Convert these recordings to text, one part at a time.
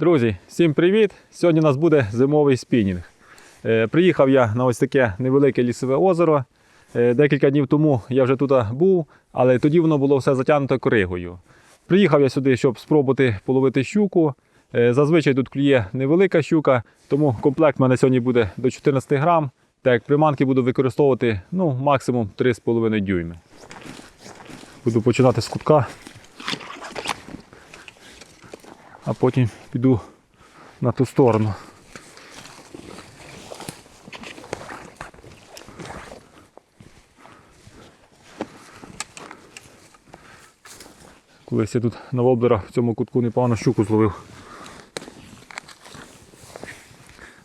Друзі, всім привіт! Сьогодні у нас буде зимовий спінінг. Е, Приїхав я на ось таке невелике лісове озеро. Е, Декілька днів тому я вже тут був, але тоді воно було все затягнуто коригою. Приїхав я сюди, щоб спробувати половити щуку. Е, Зазвичай тут клює невелика щука, тому комплект в мене сьогодні буде до 14 грам. Так приманки буду використовувати ну, максимум 3,5 дюйми. Буду починати з кутка. А потім піду на ту сторону. Колись я тут на воблера в цьому кутку непогано щуку зловив.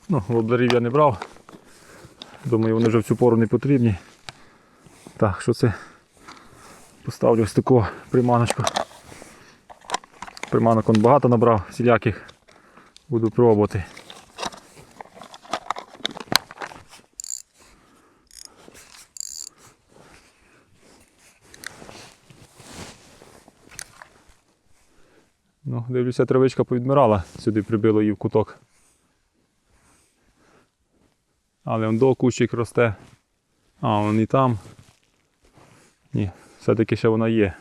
Ну, воблерів я не брав. Думаю, вони вже в цю пору не потрібні. Так, що це? Поставлю ось таку приманочку. Приманок он багато набрав, всіляких буду пробувати. Ну, дивлюся, травичка повідмирала, сюди прибило її в куток. Але он до кущик росте. А, он і там. Ні, все-таки ще вона є.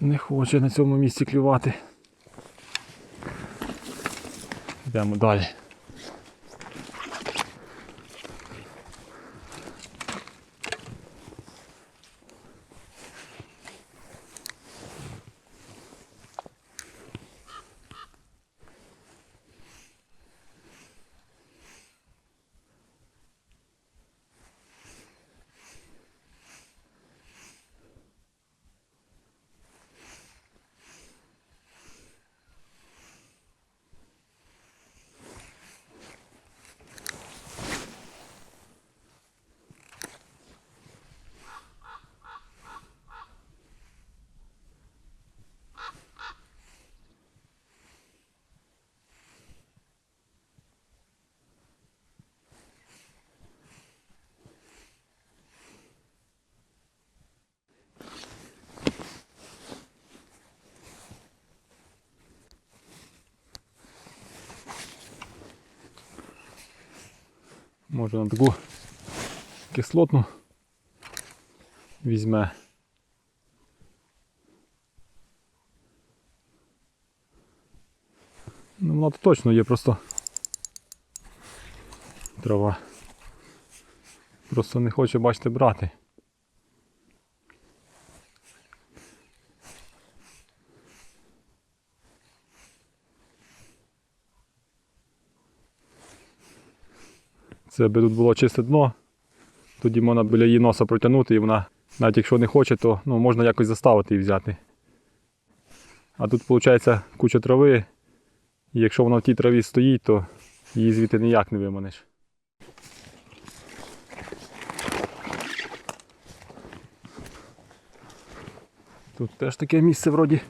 Не хоче на цьому місці клювати. Йдемо далі. Може на таку кислотну візьме. Ну, вона тут точно є просто трава. Просто не хоче, бачите, брати. Це би тут було чисте дно. Тоді можна біля її носа протягнути і вона, навіть якщо не хоче, то ну, можна якось заставити її взяти. А тут виходить куча трави. І якщо вона в тій траві стоїть, то її звідти ніяк не виманеш. Тут теж таке місце вроді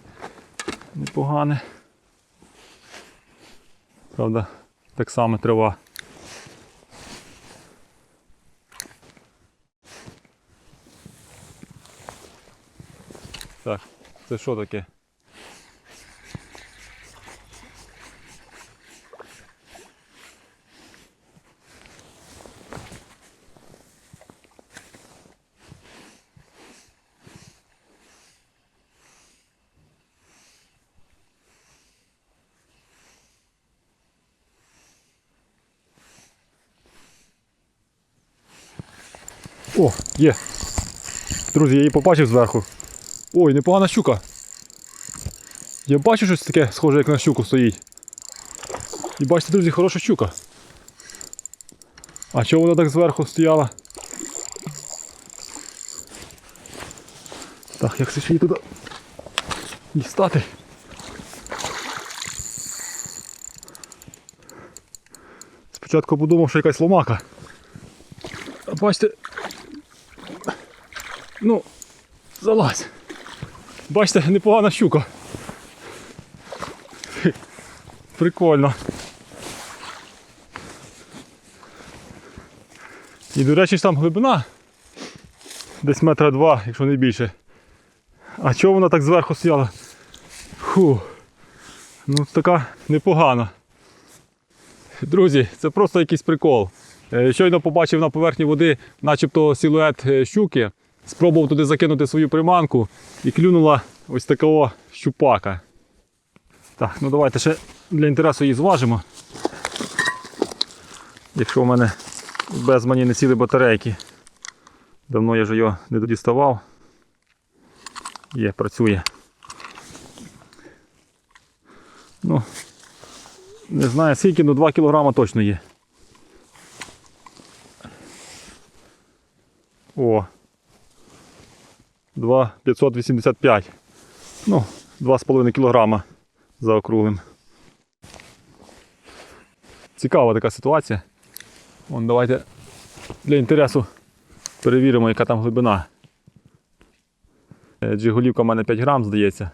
непогане. Правда, так само трава. Так, це що таке? О, є. Друзі, я її побачив зверху. Ой, непогана щука. Я бачу щось таке схоже, як на щуку стоїть. І бачите, друзі, хороша щука. А чого вона так зверху стояла? Так, як це ще її туди дістати? Спочатку подумав, що якась ломака. А бачите. Ну, Залазь. Бачите, непогана щука. Прикольно. І, до речі, ж там глибина десь метра два, якщо не більше. А чого вона так зверху стояла? Фу. Ну, така непогана. Друзі, це просто якийсь прикол. Е, Щойно побачив на поверхні води, начебто силует е, щуки, спробував туди закинути свою приманку і клюнула ось такого щупака. Так, ну давайте ще для інтересу її зважимо. Якщо в мене без мені не сіли батарейки. Давно я вже його не додіставав. Є, працює. Ну, не знаю скільки, ну 2 кг точно є. О. 2,585. Ну, 2,5 кг за округлим. Цікава така ситуація. Вон, давайте для інтересу перевіримо, яка там глибина. Е, Джиголівка в мене 5 грам, здається.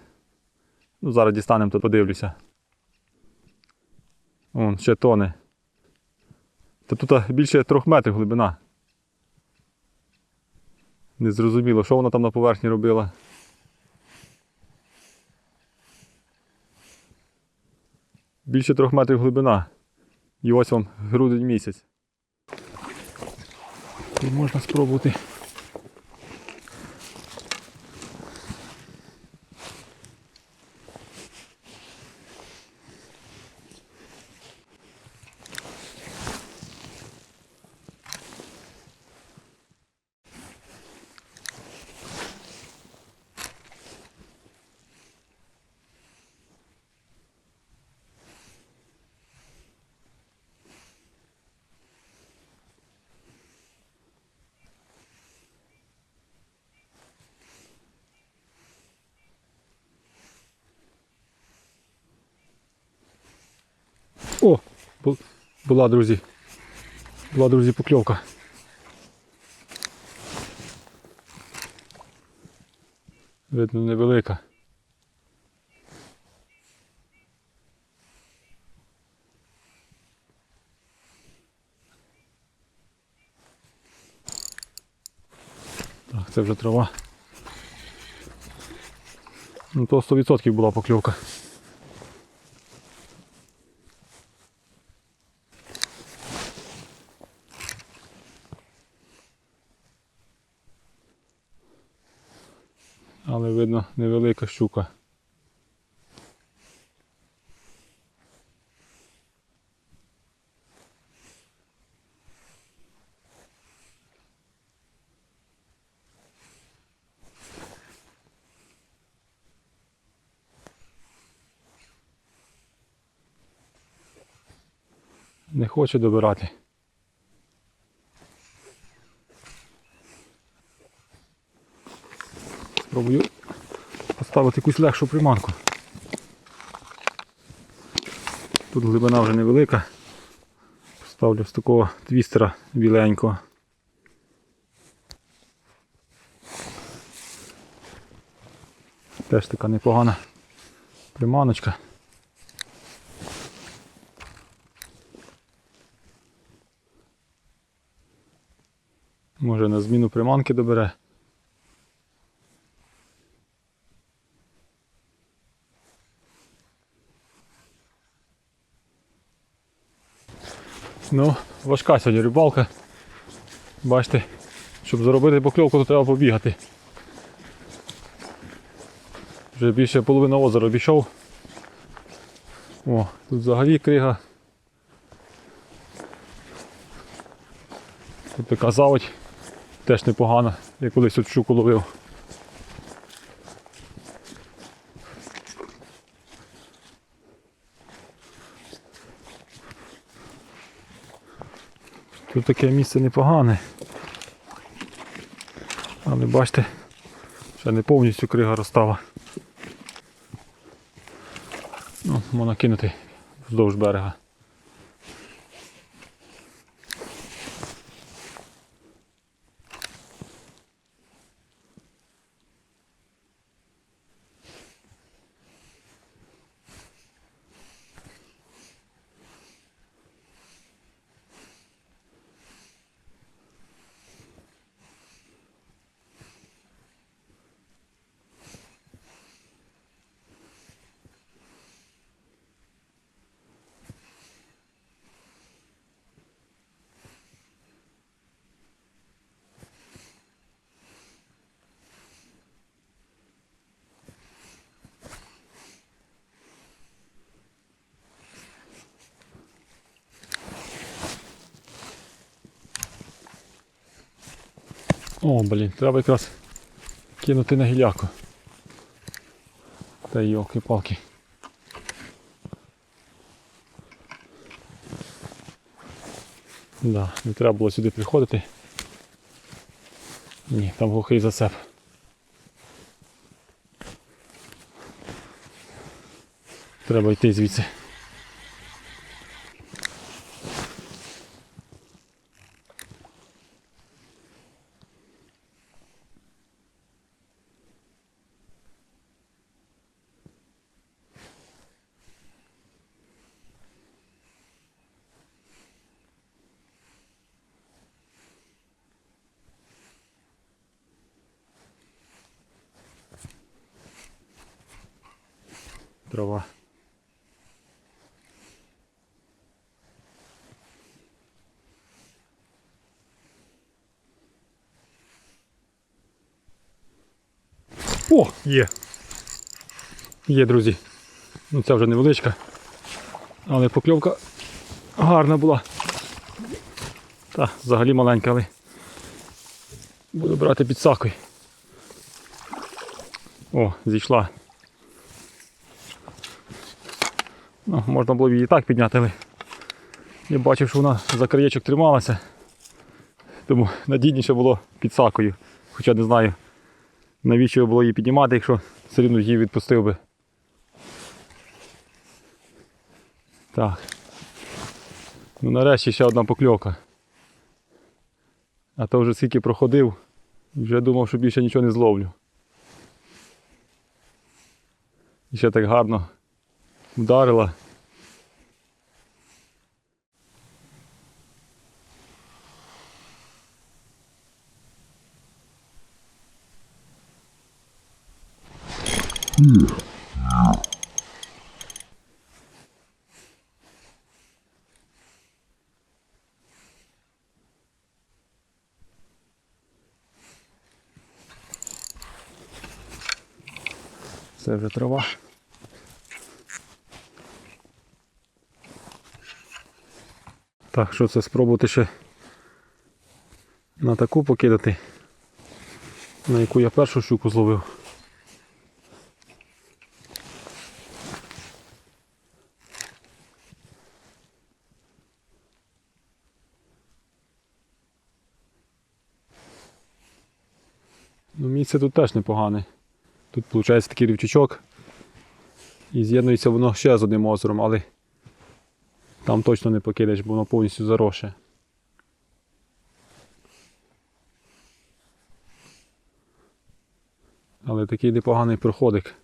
Ну, зараз дістанемо, то подивлюся. Вон, ще тоне. Та тут більше трьох метрів глибина. Незрозуміло, що вона там на поверхні робила. Більше трьох метрів глибина. І ось вам грудень місяць. І можна спробувати. О! Була, друзі. Була, друзі, покльовка. Видно, невелика. Так, це вже трава. Ну то 100% була покльовка. Але видно невелика щука. Не хоче добирати. Спробую поставити якусь легшу приманку. Тут глибина вже невелика. Поставлю з такого твістера біленького. Теж така непогана приманочка. Може на зміну приманки добере. Ну, важка сьогодні рибалка. Бачите, щоб заробити покльовку, то треба побігати. Вже більше половини озера обійшов. О, тут взагалі крига. Тут така заводь теж непогана, я колись тут щуку ловив. Тут таке місце непогане. Але бачите, ще не повністю крига розстава. Ну, можна кинути вздовж берега. О, блін, треба якраз кинути на гіляку. Та йолки-палки. Да, не треба було сюди приходити. Ні, там глухий засеп. Треба йти звідси. Трава. О, є. Є, друзі. Ну це вже невеличка. Але покльовка гарна була. Та, взагалі маленька, але буду брати під сакою. О, зійшла. Ну, можна було б її так підняти, але я бачив, що вона за краєчок трималася. Тому надійніше було під сакою. Хоча не знаю, навіщо було її піднімати, якщо все рівно її відпустив би. Так. Ну нарешті ще одна покльовка. А то вже скільки проходив, вже думав, що більше нічого не зловлю. І ще так гарно вдарила. Це вже трава. Так, що це спробувати ще на таку покидати, на яку я першу щуку зловив. Ну, місце тут теж непогане. Тут виходить такий рівчачок. І з'єднується воно ще з одним озером, але там точно не покидаєш, бо воно повністю зароше. Але такий непоганий проходик.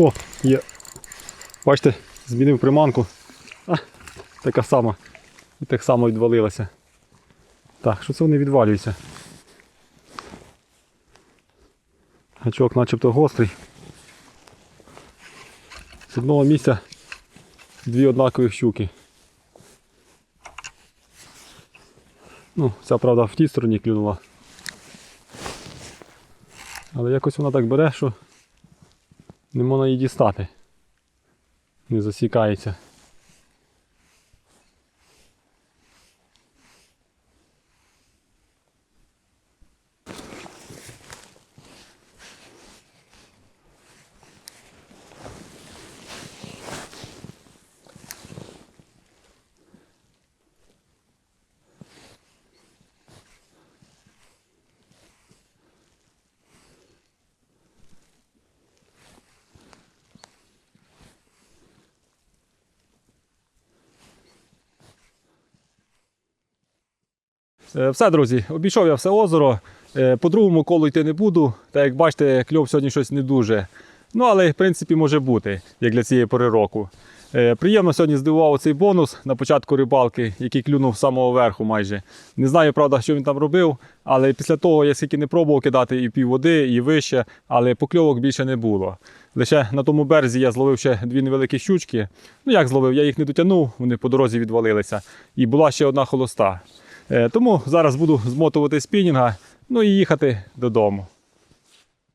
О, є. Бачите, змінив приманку. А, така сама. І так само відвалилася. Так, що це вони відвалюються? Гачок начебто гострий. З одного місця дві однакові щуки. Ну, ця правда в тій стороні клюнула. Але якось вона так бере, що не можна її дістати. Не засікається. Все, друзі, обійшов я все озеро. Е, По другому колу йти не буду. Та як бачите, кльов сьогодні щось не дуже. Ну, але в принципі може бути, як для цієї пори року. Е, Приємно сьогодні здивував цей бонус на початку рибалки, який клюнув з самого верху майже. Не знаю, правда, що він там робив, але після того я скільки не пробував кидати і пів води, і вище, але покльовок більше не було. Лише на тому березі я зловив ще дві невеликі щучки. Ну як зловив, я їх не дотягнув, вони по дорозі відвалилися. І була ще одна холоста. Е, Тому зараз буду змотувати спінінга, ну і їхати додому.